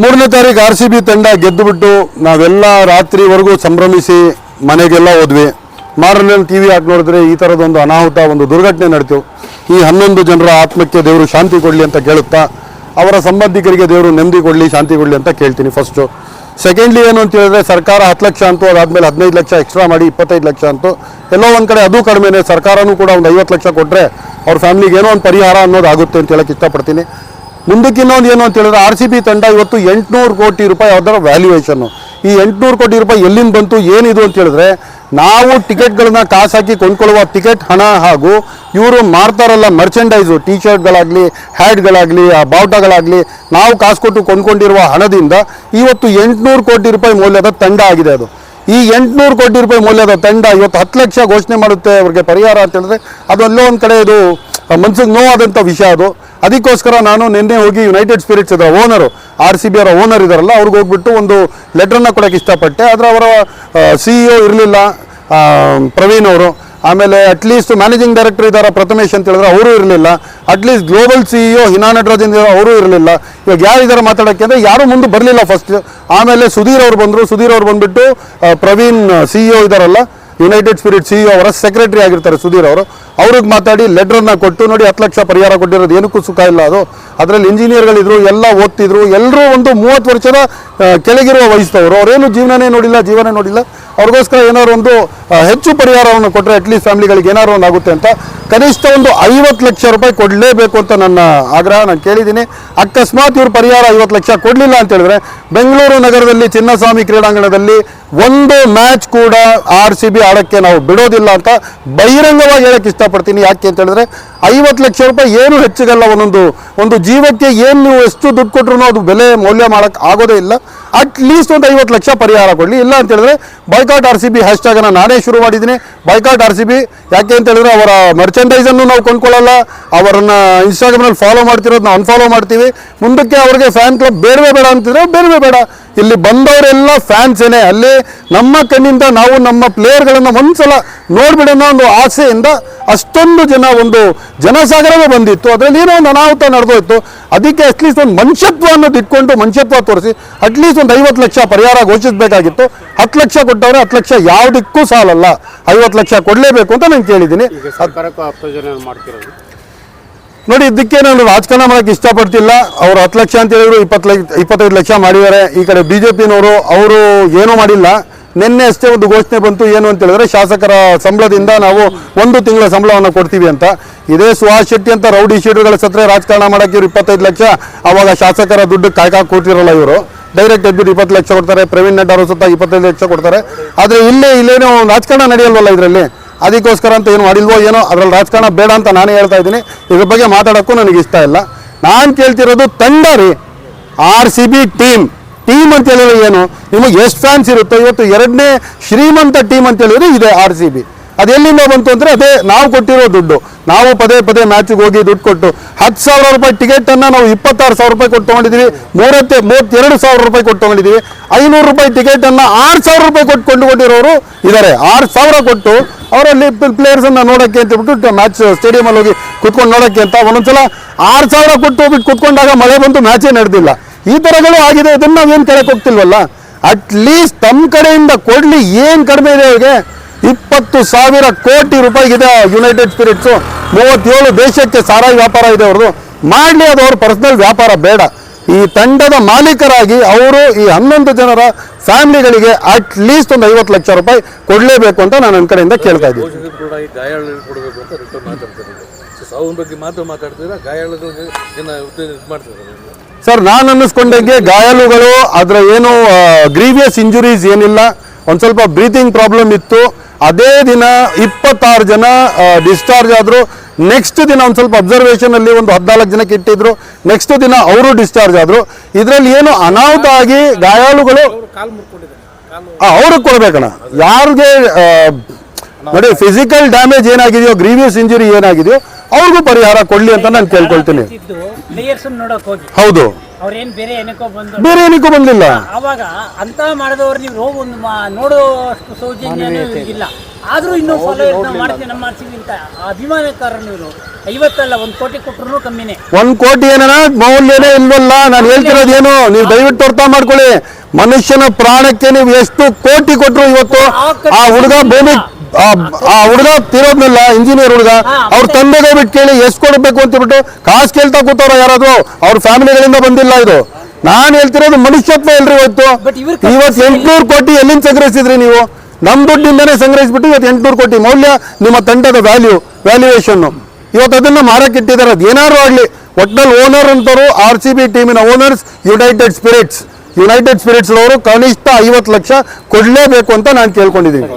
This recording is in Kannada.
ಮೂರನೇ ತಾರೀಕು ಆರ್ ಸಿ ಬಿ ತಂಡ ಗೆದ್ದುಬಿಟ್ಟು ನಾವೆಲ್ಲ ರಾತ್ರಿವರೆಗೂ ಸಂಭ್ರಮಿಸಿ ಮನೆಗೆಲ್ಲ ಹೋದ್ವಿ. ಮಾರನೇ ಟಿ ವಿ ಹಾಕಿ ನೋಡಿದ್ರೆ ಈ ಥರದೊಂದು ಅನಾಹುತ, ಒಂದು ದುರ್ಘಟನೆ ನಡೆತು. ಈ ಹನ್ನೊಂದು ಜನರ ಆತ್ಮಕ್ಕೆ ದೇವರು ಶಾಂತಿ ಕೊಡಲಿ ಅಂತ ಕೇಳುತ್ತಾ, ಅವರ ಸಂಬಂಧಿಕರಿಗೆ ದೇವರು ನೆಮ್ಮದಿ ಕೊಡಲಿ, ಶಾಂತಿ ಕೊಡಲಿ ಅಂತ ಕೇಳ್ತೀನಿ ಫಸ್ಟು ಸೆಕೆಂಡ್ಲಿ ಏನು ಅಂತ ಹೇಳಿದ್ರೆ ಸರ್ಕಾರ ಹತ್ತು ಲಕ್ಷ ಅಂತೂ, ಅದಾದಮೇಲೆ ಹದಿನೈದು ಲಕ್ಷ ಎಕ್ಸ್ಟ್ರಾ ಮಾಡಿ ಇಪ್ಪತ್ತೈದು ಲಕ್ಷ ಅಂತೂ, ಎಲ್ಲೋ ಒಂದು ಕಡೆ ಅದು ಕಡಿಮೆನೆ, ಸರ್ಕಾರನೂ ಕೂಡ ಒಂದು ಐವತ್ತು ಲಕ್ಷ ಕೊಟ್ಟರೆ ಅವ್ರ ಫ್ಯಾಮಿಲಿಗೆ ಏನೋ ಒಂದು ಪರಿಹಾರ ಅನ್ನೋದು ಆಗುತ್ತೆ ಅಂತ ಹೇಳಕ್ಕೆ ಇಷ್ಟಪಡ್ತೀನಿ. ಮುಂದಕ್ಕೆ ಇನ್ನೊಂದು ಏನು ಅಂತ ಹೇಳಿದ್ರೆ ಆರ್ ಸಿ ಬಿ ತಂಡ ಇವತ್ತು ಎಂಟುನೂರು ಕೋಟಿ ರೂಪಾಯಿ ಅದರ ವ್ಯಾಲ್ಯೂಯೇಷನ್ನು ಈ ಎಂಟುನೂರು ಕೋಟಿ ರೂಪಾಯಿ ಎಲ್ಲಿಂದ ಬಂತು, ಏನಿದು ಅಂತ ಹೇಳಿದ್ರೆ ನಾವು ಟಿಕೆಟ್ಗಳನ್ನ ಕಾಸು ಹಾಕಿ ಕೊಂಡ್ಕೊಳ್ಳುವ ಟಿಕೆಟ್, ಹಣ ಹಾಗೂ ಇವರು ಮಾರ್ತಾರಲ್ಲ ಮರ್ಚೆಂಡೈಸು ಟಿ ಶರ್ಟ್ಗಳಾಗಲಿ ಆ ಬಾವುಟಗಳಾಗಲಿ, ನಾವು ಕಾಸು ಕೊಟ್ಟು ಕೊಂಡ್ಕೊಂಡಿರುವ ಹಣದಿಂದ ಇವತ್ತು ಎಂಟುನೂರು ಕೋಟಿ ರೂಪಾಯಿ ಮೌಲ್ಯದ ತಂಡ ಆಗಿದೆ ಅದು. ಈ ಎಂಟುನೂರು ಕೋಟಿ ರೂಪಾಯಿ ಮೌಲ್ಯದ ತಂಡ ಇವತ್ತು ಹತ್ತು ಲಕ್ಷ ಘೋಷಣೆ ಮಾಡುತ್ತೆ, ಅವ್ರಿಗೆ ಪರಿಹಾರ ಅಂತ ಹೇಳಿದ್ರೆ ಅದು ಅಲ್ಲೋ ಒಂದು ಕಡೆ ಇದು ಮನ್ಸಿಗೆ ನೋವಾದಂಥ ವಿಷಯ ಅದು. ಅದಕ್ಕೋಸ್ಕರ ನಾನು ನಿನ್ನೆ ಹೋಗಿ ಯುನೈಟೆಡ್ ಸ್ಪಿರಿಟ್ಸ್ ಇದರ ಓನರು ಆರ್ ಸಿ ಬಿ ಅವರ ಓನರ್ ಇದಾರಲ್ಲ, ಅವ್ರಿಗೆ ಹೋಗ್ಬಿಟ್ಟು ಒಂದು ಲೆಟ್ರನ್ನ ಕೊಡೋಕ್ಕೆ ಇಷ್ಟಪಟ್ಟೆ. ಆದರೆ ಅವರ ಸಿ ಇ ಇರಲಿಲ್ಲ ಪ್ರವೀಣ್ ಅವರು. ಆಮೇಲೆ ಅಟ್ಲೀಸ್ಟ್ ಮ್ಯಾನೇಜಿಂಗ್ ಡೈರೆಕ್ಟರ್ ಇದ್ದಾರೆ ಪ್ರಥಮೇಶ್ ಅಂತ ಹೇಳಿದ್ರೆ ಅವರು ಇರಲಿಲ್ಲ. At least global CEO Hina Natarajan ಅವರು ಇರಲಿಲ್ಲ. ಇವಾಗ ಯಾರು ಇದ್ದಾರೆ ಮಾತಾಡೋಕ್ಕೆ ಅಂದರೆ ಯಾರು ಮುಂದೆ ಬರಲಿಲ್ಲ ಫಸ್ಟ್ ಆಮೇಲೆ ಸುಧೀರ್ ಅವರು ಬಂದರು. ಸುಧೀರ್ ಅವರು ಬಂದುಬಿಟ್ಟು ಪ್ರವೀಣ್ ಸಿ ಇ ಇದ್ದಾರಲ್ಲ ಯುನೈಟೆಡ್ ಸ್ಪಿರಿಟ್ ಸಿ ಅವರ ಸೆಕ್ರೆಟರಿ ಆಗಿರ್ತಾರೆ ಸುಧೀರ್ ಅವರು. ಅವ್ರಿಗೆ ಮಾತಾಡಿ ಲೆಟ್ರನ್ನ ಕೊಟ್ಟು ನೋಡಿ ಹತ್ತು ಲಕ್ಷ ಪರಿಹಾರ ಕೊಟ್ಟಿರೋದು ಏನಕ್ಕೂ ಸುಖ ಇಲ್ಲ ಅದು. ಅದರಲ್ಲಿ ಇಂಜಿನಿಯರ್ಗಳಿದ್ರು ಎಲ್ಲ ಓದ್ತಿದ್ರು. ಎಲ್ಲರೂ ಒಂದು ಮೂವತ್ತು ವರ್ಷದ ಕೆಳಗಿರುವ ವಯಸ್ಸದವರು. ಅವರೇನು ಜೀವನನೇ ನೋಡಿಲ್ಲ, ಜೀವನ ನೋಡಿಲ್ಲ. ಅವ್ರಿಗೋಸ್ಕರ ಏನಾದ್ರು ಒಂದು ಹೆಚ್ಚು ಪರಿಹಾರವನ್ನು ಕೊಟ್ಟರೆ ಅಟ್ಲೀಸ್ಟ್ ಫ್ಯಾಮಿಲಿಗಳಿಗೆ ಏನಾದ್ರು ಒಂದು ಆಗುತ್ತೆ ಅಂತ ಕನಿಷ್ಠ ಒಂದು ಐವತ್ತು ಲಕ್ಷ ರೂಪಾಯಿ ಕೊಡಲೇಬೇಕು ಅಂತ ನನ್ನ ಆಗ್ರಹ ನಾನು ಕೇಳಿದ್ದೀನಿ. ಅಕಸ್ಮಾತ್ ಇವರು ಪರಿಹಾರ ಐವತ್ತು ಲಕ್ಷ ಕೊಡಲಿಲ್ಲ ಅಂತ ಹೇಳಿದ್ರೆ ಬೆಂಗಳೂರು ನಗರದಲ್ಲಿ ಚಿನ್ನಸ್ವಾಮಿ ಕ್ರೀಡಾಂಗಣದಲ್ಲಿ ಒಂದು ಮ್ಯಾಚ್ ಕೂಡ ಆರ್ ಸಿ ಬಿ ಆಡೋಕ್ಕೆ ನಾವು ಬಿಡೋದಿಲ್ಲ ಅಂತ ಬಹಿರಂಗವಾಗಿ ಹೇಳಕ್ಕೆ ಇಷ್ಟಪಡ್ತೀನಿ. ಯಾಕೆ ಅಂತ ಹೇಳಿದ್ರೆ ಐವತ್ತು ಲಕ್ಷ ರೂಪಾಯಿ ಏನು ಹೆಚ್ಚಿಗಲ್ಲ ಒಂದೊಂದು, ಒಂದು ಜೀವಕ್ಕೆ ಏನು ನೀವು ಎಷ್ಟು ದುಡ್ಡು ಕೊಟ್ಟರು ಅದು ಬೆಲೆ ಮೌಲ್ಯ ಮಾಡೋಕ್ಕೆ ಆಗೋದೇ ಇಲ್ಲ. ಅಟ್ ಲೀಸ್ಟ್ ಒಂದು ಐವತ್ತು ಲಕ್ಷ ಪರಿಹಾರ ಕೊಡಲಿ. ಇಲ್ಲ ಅಂತ ಹೇಳಿದ್ರೆ ಬೈಕಾಟ್ ಆರ್ ಸಿ ಬಿ ಹ್ಯಾಶ್ಟ್ಯಾಗನ್ನು ನಾನೇ ಶುರು ಮಾಡಿದ್ದೀನಿ. ಬೈಕಾಟ್ ಆರ್ ಸಿ ಬಿ ಯಾಕೆ ಅಂತ ಹೇಳಿದ್ರೆ ಅವರ ಮರ್ಚೆಂಡೈಸನ್ನು ನಾವು ಕೊಂಡ್ಕೊಳ್ಳಲ್ಲ. ಅವರನ್ನು ಇನ್ಸ್ಟಾಗ್ರಾಮ್ನಲ್ಲಿ ಫಾಲೋ ಮಾಡ್ತಿರೋದು ನಾವು ಅನ್ಫಾಲೋ ಮಾಡ್ತೀವಿ. ಮುಂದಕ್ಕೆ ಅವರಿಗೆ ಫ್ಯಾನ್ ಕ್ಲಬ್ ಬೇಡವೇ ಬೇಡ ಅಂತಿದ್ರೆ ಬೇಡವೇ ಬೇಡ. ಇಲ್ಲಿ ಬಂದವರೆಲ್ಲ ಫ್ಯಾನ್ಸೇನೆ ಅಲ್ಲಿ ನಮ್ಮ ಕಣ್ಣಿಂದ ನಾವು ನಮ್ಮ ಪ್ಲೇಯರ್ಗಳನ್ನು ಒಂದ್ಸಲ ನೋಡ್ಬಿಡೋಣ ಒಂದು ಆಸೆಯಿಂದ ಅಷ್ಟೊಂದು ಜನ ಒಂದು ಜನಸಾಗರವೇ ಬಂದಿತ್ತು. ಅದರಲ್ಲಿ ಏನೋ ಒಂದು ಅನಾಹುತ ನಡೆದೋಯ್ತು. ಅದಕ್ಕೆ ಅಟ್ಲೀಸ್ಟ್ ಒಂದು ಮನುಷ್ಯತ್ವ ಅನ್ನೋದು ಇಟ್ಕೊಂಡು ಮನುಷ್ಯತ್ವ ತೋರಿಸಿ ಅಟ್ಲೀಸ್ಟ್ ಒಂದು ಐವತ್ತು ಲಕ್ಷ ಪರಿಹಾರ ಘೋಷಿಸಬೇಕಾಗಿತ್ತು. ಹತ್ತು ಲಕ್ಷ ಕೊಟ್ಟವ್ರೆ, ಹತ್ತು ಲಕ್ಷ ಯಾವುದಕ್ಕೂ ಸಾಲಲ್ಲ. ಐವತ್ತು ಲಕ್ಷ ಕೊಡಲೇಬೇಕು ಅಂತ ನಾನು ಕೇಳಿದ್ದೀನಿ. ನೋಡಿ, ಇದಕ್ಕೆ ನಾನು ರಾಜಕಾರಣ ಮಾಡಕ್ಕೆ ಇಷ್ಟಪಡ್ತಿಲ್ಲ. ಅವರು ಹತ್ತು ಲಕ್ಷ ಅಂತ ಹೇಳಿದ್ರು, ಇಪ್ಪತ್ತು ಲಕ್ಷ, ಇಪ್ಪತ್ತೈದು ಲಕ್ಷ ಮಾಡಿದ್ದಾರೆ. ಈ ಕಡೆ ಬಿ ಜೆ ಪಿನವರು ಅವರು ಏನೂ ಮಾಡಿಲ್ಲ. ನಿನ್ನೆ ಅಷ್ಟೇ ಒಂದು ಘೋಷಣೆ ಬಂತು, ಏನು ಅಂತ ಹೇಳಿದ್ರೆ ಶಾಸಕರ ಸಂಬಳದಿಂದ ನಾವು ಒಂದು ತಿಂಗಳ ಸಂಬಳವನ್ನು ಕೊಡ್ತೀವಿ ಅಂತ. ಇದೇ ಸುಹಾಸ್ ಶೆಟ್ಟಿ ಅಂತ ರೌಡಿ ಶೀಟ್ಗಳ ಸತ್ರ ರಾಜಕಾರಣ ಮಾಡೋಕ್ಕೆ ಇವರು ಇಪ್ಪತ್ತೈದು ಲಕ್ಷ, ಅವಾಗ ಶಾಸಕರ ದುಡ್ಡು ಕಾಯ್ಕಾಕ್ ಕೊಟ್ಟಿರಲ್ಲ ಇವರು. ಡೈರೆಕ್ಟ್ ಎದ್ಬಿಟ್ಟು ಇಪ್ಪತ್ತು ಲಕ್ಷ ಕೊಡ್ತಾರೆ, ಪ್ರವೀಣ್ ನಡ್ಡಾರು ಸುತ್ತ ಇಪ್ಪತ್ತೈದು ಲಕ್ಷ ಕೊಡ್ತಾರೆ. ಆದರೆ ಇಲ್ಲೇ ಇಲ್ಲೇನೋ ರಾಜಕಾರಣ ನಡೆಯಲ್ವಲ್ಲ ಇದರಲ್ಲಿ? ಅದಕ್ಕೋಸ್ಕರ ಅಂತ ಏನು ಮಾಡಿಲ್ವೋ ಏನೋ ಅದರಲ್ಲಿ ರಾಜಕಾರಣ ಬೇಡ ಅಂತ ನಾನೇ ಹೇಳ್ತಾ ಇದ್ದೀನಿ. ಇದ್ರ ಬಗ್ಗೆ ಮಾತಾಡೋಕ್ಕೂ ನನಗೆ ಇಷ್ಟ ಇಲ್ಲ. ನಾನು ಕೇಳ್ತಿರೋದು ತಂಡ ರೀ R C B team team ಅಂತ ಹೇಳಿದ್ರೆ ಏನು? ನಿಮಗೆ ಎಷ್ಟು ಫ್ಯಾನ್ಸ್ ಇರುತ್ತೆ ಇವತ್ತು ಎರಡನೇ ಶ್ರೀಮಂತ ಟೀಮ್ ಅಂತ ಹೇಳಿದ್ರೆ ಇದೆ ಆರ್ ಸಿ ಬಿ ಅದು ಎಲ್ಲಿಂದ ಬಂತು ಅಂದರೆ ಅದೇ ನಾವು ಕೊಟ್ಟಿರೋ ದುಡ್ಡು. ನಾವು ಪದೇ ಪದೇ ಮ್ಯಾಚಿಗೆ ಹೋಗಿ ದುಡ್ಡು ಕೊಟ್ಟು ಹತ್ತು ಸಾವಿರ ರೂಪಾಯಿ ಟಿಕೆಟನ್ನು ನಾವು ಇಪ್ಪತ್ತಾರು ಸಾವಿರ ರೂಪಾಯಿ ಕೊಟ್ಟು ತೊಗೊಂಡಿದ್ದೀವಿ. ಮೂವತ್ತೆ ಮೂವತ್ತೆರಡು ಸಾವಿರ ರೂಪಾಯಿ ಕೊಟ್ಟು ತೊಗೊಂಡಿದ್ದೀವಿ. ಐನೂರು ರೂಪಾಯಿ ಟಿಕೆಟನ್ನು ಆರು ಸಾವಿರ ರೂಪಾಯಿ ಕೊಟ್ಟು ಕೊಂಡುಕೊಂಡಿರೋರು ಇದ್ದಾರೆ ಆರು ಸಾವಿರ ಕೊಟ್ಟು ಅವರಲ್ಲಿ ಪ್ಲೇಯರ್ಸನ್ನು ನೋಡೋಕ್ಕೆ ಅಂತ ಹೇಳ್ಬಿಟ್ಟು ಮ್ಯಾಚ್ ಸ್ಟೇಡಿಯಮಲ್ಲಿ ಹೋಗಿ ಕುತ್ಕೊಂಡು ನೋಡೋಕ್ಕೆ ಅಂತ ಒಂದೊಂದ್ಸಲ ಆರು ಸಾವಿರ ಕೊಟ್ಟು ಹೋಗ್ಬಿಟ್ಟು ಕುತ್ಕೊಂಡಾಗ ಮಳೆ ಬಂತು, ಮ್ಯಾಚೇ ನಡೆದಿಲ್ಲ. ಈ ಥರಗಳು ಆಗಿದೆ ಅದನ್ನು ನಾವೇನು ಕೇಳಕ್ಕೆ ಹೋಗ್ತಿಲ್ವಲ್ಲ? ಅಟ್ ಲೀಸ್ಟ್ ತಮ್ಮ ಕಡೆಯಿಂದ ಕೊಡಲಿ, ಏನು ಕಡಿಮೆ ಇದೆ ಅವ್ರಿಗೆ? ಇಪ್ಪತ್ತು ಸಾವಿರ ಕೋಟಿ ರೂಪಾಯಿಗಿದೆ ಯುನೈಟೆಡ್ ಸ್ಪಿರಿಟ್ಸು ಮೂವತ್ತೇಳು ದೇಶಕ್ಕೆ ಸಾರಾಯಿ ವ್ಯಾಪಾರ ಇದೆ ಅವ್ರದ್ದು. ಮಾಡಲಿ ಅದು ಅವ್ರ ಪರ್ಸನಲ್ ವ್ಯಾಪಾರ ಬೇಡ. ಈ ತಂಡದ ಮಾಲೀಕರಾಗಿ ಅವರು ಈ ಹನ್ನೊಂದು ಜನರ ಫ್ಯಾಮಿಲಿಗಳಿಗೆ ಅಟ್ ಲೀಸ್ಟ್ ಒಂದು ಐವತ್ತು ಲಕ್ಷ ರೂಪಾಯಿ ಕೊಡಲೇಬೇಕು ಅಂತ ನಾನು ನನ್ನ ಕಡೆಯಿಂದ ಕೇಳ್ತಾ ಇದ್ದೀನಿ. ಸರ್ ನಾನು ಅನ್ನಿಸ್ಕೊಂಡಂಗೆ ಗಾಯಾಳುಗಳು ಅದರ ಏನು ಗ್ರೀವಿಯಸ್ ಇಂಜುರೀಸ್ ಏನಿಲ್ಲ. ಒಂದು ಸ್ವಲ್ಪ ಬ್ರೀತಿಂಗ್ ಪ್ರಾಬ್ಲಮ್ ಇತ್ತು. ಅದೇ ದಿನ ಇಪ್ಪತ್ತಾರು ಜನ ಡಿಸ್ಚಾರ್ಜ್ ಆದರು. ನೆಕ್ಸ್ಟ್ ದಿನ ಒಂದು ಸ್ವಲ್ಪ ಅಬ್ಸರ್ವೇಷನ್ ಅಲ್ಲಿ ಒಂದು ಹದಿನಾಲ್ಕು ಜನಕ್ಕೆ ಇಟ್ಟಿದ್ರು. ನೆಕ್ಸ್ಟ್ ದಿನ ಅವರು ಡಿಸ್ಚಾರ್ಜ್ ಆದರು. ಇದರಲ್ಲಿ ಏನು ಅನಾಹುತ ಆಗಿ ಗಾಯಾಳುಗಳು ಅವ್ರಿಗೆ ಕೊಡ್ಬೇಕಣ್ಣ. ಯಾರಿಗೆ ನೋಡಿ ಫಿಸಿಕಲ್ ಡ್ಯಾಮೇಜ್ ಏನಾಗಿದೆಯೋ ಗ್ರೀವಿಯಸ್ ಇಂಜುರಿ ಏನಾಗಿದೆಯೋ ಅವ್ರಿಗೂ ಪರಿಹಾರ ಕೊಡಲಿ ಅಂತ ನಾನು ಕೇಳ್ಕೊಳ್ತೀನಿ. ಹೌದು. ಅವ್ರೇನ್ ಬೇರೆ ಏನಕ್ಕೋ ಬಂದು ಬೇರೆ ಏನಕ್ಕೂ ಬಂದಿಲ್ಲ. ಅವಾಗ ಅಂತ ಮಾಡಿದವ್ರು ನೀವು ಹೋಗಿ ಒಂದು ಮಾ- ನೋಡುವಷ್ಟು ಸೌಜನ್ಯನೂ ಇಲ್ಲ. ಆದ್ರೂ ಇನ್ನೂ ಫಾಲೋ ನಾವು ಮಾಡ್ತೀವಿ ನಮ್ಮ ಮಾಡ್ತೀವಿ ಅಂತ. ಅಭಿಮಾನಕಾರರು ಇವರು. ಐವತ್ತಲ್ಲ ಒಂದ್ ಕೋಟಿ ಕೊಟ್ಟರು ಕಮ್ಮಿನೇ. ಒಂದ್ ಕೋಟಿ ಏನ ಮೌಲ್ಯನೇ ಇಲ್ವಲ್ಲ? ನಾನು ಹೇಳ್ತಿರೋದು ಏನು? ನೀವು ದಯವಿಟ್ಟು ಅರ್ಥ ಮಾಡ್ಕೊಳ್ಳಿ. ಮನುಷ್ಯನ ಪ್ರಾಣಕ್ಕೆ ನೀವು ಎಷ್ಟು ಕೋಟಿ ಕೊಟ್ಟರು ಇವತ್ತು? ಆ ಹುಡುಗ ಭೂಮಿ ಆ ಹುಡುಗ ತಿರೋದ್ನಲ್ಲ ಇಂಜಿನಿಯರ್ ಹುಡುಗ ಅವ್ರ ತಂದೆಗೆ ಬಿಟ್ಟು ಕೇಳಿ ಎಷ್ಟು ಕೊಡಬೇಕು ಅಂತ ಹೇಳ್ಬಿಟ್ಟು ಕಾಸು ಕೇಳ್ತಾ ಕೂತವ್ರ ಯಾರಾದ್ರು? ಅವ್ರ ಫ್ಯಾಮಿಲಿಗಳಿಂದ ಬಂದಿಲ್ಲ ಇದು. ನಾನು ಹೇಳ್ತಿರೋದು ಮನುಷ್ಯತ್ವ ಎಲ್ರಿ ಇವತ್ತು ಇವತ್ತು ಎಂಟ್ನೂರು ಕೋಟಿ ಎಲ್ಲಿಂದ ಸಂಗ್ರಹಿಸಿದ್ರಿ ನೀವು? ನಮ್ ದುಡ್ಡಿಂದನೇ ಸಂಗ್ರಹಿಸ್ಬಿಟ್ಟು ಇವತ್ತು ಎಂಟ್ನೂರು ಕೋಟಿ. ಮೌಲ್ಯ ನಿಮ್ಮ ತಂಡದ ವ್ಯಾಲ್ಯೂ ವ್ಯಾಲ್ಯೂಯೇಷನ್ ಇವತ್ತು ಅದನ್ನ ಮಾರಕ್ಕೆ ಇಟ್ಟಿದ್ದಾರೆ. ಅದು ಏನಾದ್ರು ಆಗ್ಲಿ ಒಟ್ನಲ್ಲಿ ಓನರ್ ಅಂತವರು R C B ಟೀಮಿನ owners United Spirits United Spirits ಅವರು ಕನಿಷ್ಠ ಐವತ್ತು ಲಕ್ಷ ಕೊಡ್ಲೇಬೇಕು ಅಂತ ನಾನು ಕೇಳ್ಕೊಂಡಿದ್ದೀನಿ.